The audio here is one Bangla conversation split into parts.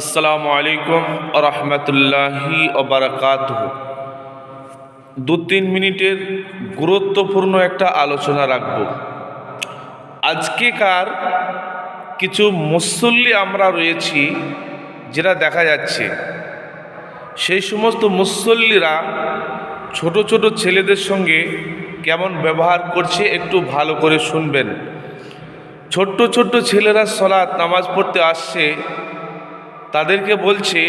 আসসালামু আলাইকুম রহমতুল্লাহি ওবরাকাত দু তিন মিনিটের গুরুত্বপূর্ণ একটা আলোচনা রাখব। আজকেকার কিছু মুসল্লি আমরা রয়েছি যেটা দেখা যাচ্ছে, সেই সমস্ত মুসল্লিরা ছোট ছোট ছেলেদের সঙ্গে কেমন ব্যবহার করছে একটু ভালো করে শুনবেন। ছোট্ট ছোট্ট ছেলেরা সলাৎ নামাজ পড়তে আসছে তাদেরকে বলছে,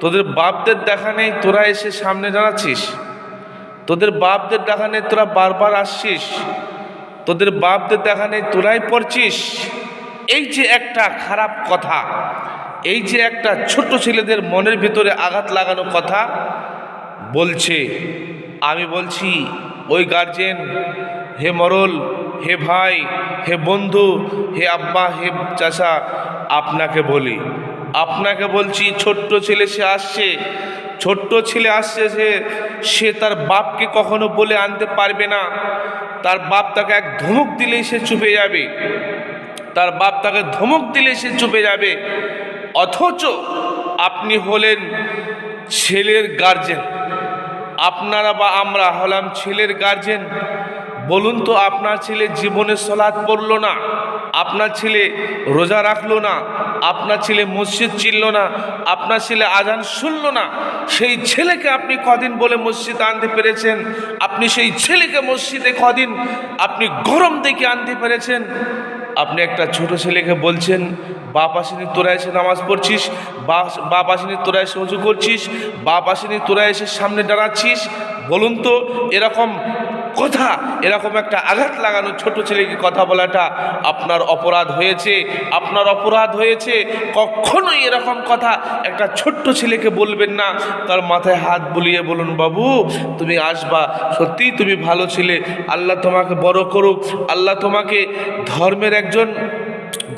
তোদের বাপদের দেখা নেই, তোরা এসে সামনে দাঁড়াচ্ছিস। তোদের বাপদের দেখা নেই, তোরা বারবার আসছিস। তোদের বাপদের দেখা নেই, তোরাই পড়ছিস। এই যে একটা খারাপ কথা, এই যে একটা ছোট ছেলেদের মনের ভিতরে আঘাত লাগানো কথা বলছে, আমি বলছি, ওই গার্জেন হে মরল, হে ভাই, হে বন্ধু, হে আব্বা, হে চাষা আপনাকে বলি আপনাকে বলছি, ছোট্ট ছেলে সে আসছে। ছোট্ট ছেলে আসছে সে সে তার বাপকে কখনো বলে আনতে পারবে না। তার বাপ তাকে এক ধমক দিলেই সে চুপে যাবে। তার বাপ তাকে ধমক দিলে সে চুপে যাবে। অথচ আপনি হলেন ছেলের গার্জেন আপনারা বা আমরা হলাম ছেলের গার্জেন বলুন তো, আপনার ছেলে জীবনে সলাদ পড়ল না? আপনার ছেলে রোজা রাখল না? আপনার ছেলে মসজিদ চিনল না? আপনার ছেলে আজান শুনল না? সেই ছেলেকে আপনি কদিন বলে মসজিদ আনতে পেরেছেন? আপনি সেই ছেলেকে মসজিদে কদিন আপনি গরম দেখে আনতে পেরেছেন? আপনি একটা ছোট ছেলেকে বলছেন, বাপ আসেনি, তোরা এসে নামাজ পড়ছিস? বাপ আসেনি, তোরা এসে উঁচু করছিস? বাপ আসেনি, তোরা এসে সামনে দাঁড়াচ্ছিস? বলুন তো, এরকম কথা, এরকম একটা আঘাত লাগানো ছোট ছেলেকে কথা বলাটা আপনার অপরাধ হয়েছে। আপনার অপরাধ হয়েছে। কখনোই এরকম কথা একটা ছোট্ট ছেলেকে বলবেন না। তার মাথায় হাত বুলিয়ে বলুন, বাবু, তুমি আসবা। সত্যিই তুমি ভালো ছিলে। আল্লাহ তোমাকে বড় করুক। আল্লাহ তোমাকে ধর্মের একজন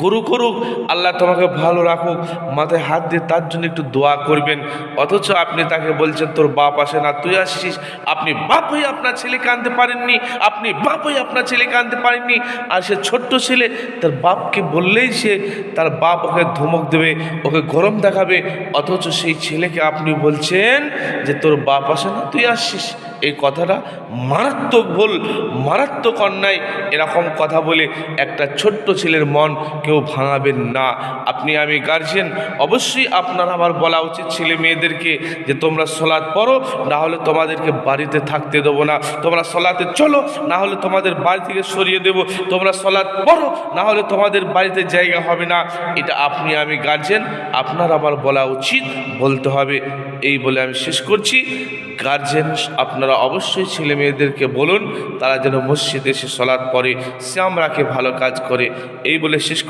গুরু করুক, আল্লাহ তোমাকে ভালো রাখুক, মাথায় হাত দিয়ে তার জন্য একটু দোয়া করবেন। অথচ আপনি তাকে বলছেন, তোর বাপ আসে না, তুই আসছিস? আপনি বাপ হয়ে আপনার ছেলেকে আনতে পারেননি, আপনি বাপ হয়ে আপনার ছেলেকে আনতে পারেননি। আর সে ছোট্ট ছেলে, তার বাপকে বললেই সে তার বাপ ওকে ধমক দেবে, ওকে গরম দেখাবে। অথচ সেই ছেলেকে আপনি বলছেন যে, তোর বাপ আসে না, তুই আসছিস? এই কথাটা মারাত্মক ভুল, মারাত্মক অন্যায়। এরকম কথা বলে একটা ছোট্ট ছেলের মন কেউ ভাঙাবেন না। আপনি আমি গার্জেন অবশ্যই আপনার আমার বলা উচিত ছেলে মেয়েদেরকে যে তোমরা সলাৎ পড়ো, না হলে তোমাদেরকে বাড়িতে থাকতে দেবো না। তোমরা সলাতে চলো, না হলে তোমাদের বাড়ি থেকে সরিয়ে দেবো। তোমরা সলাৎ পড়ো, না হলে তোমাদের বাড়িতে জায়গা হবে না। এটা আপনি আমি গার্জেন আপনার আমার বলা উচিত, বলতে হবে। এই বলে আমি শেষ করছি। গার্জেন আপনারা অবশ্যই ছেলে মেয়েদেরকে বলুন, তারা যেন মসজিদে এসে সলাৎ পড়ে, শ্যামরাকে ভালো কাজ করে। এই বলে শেষ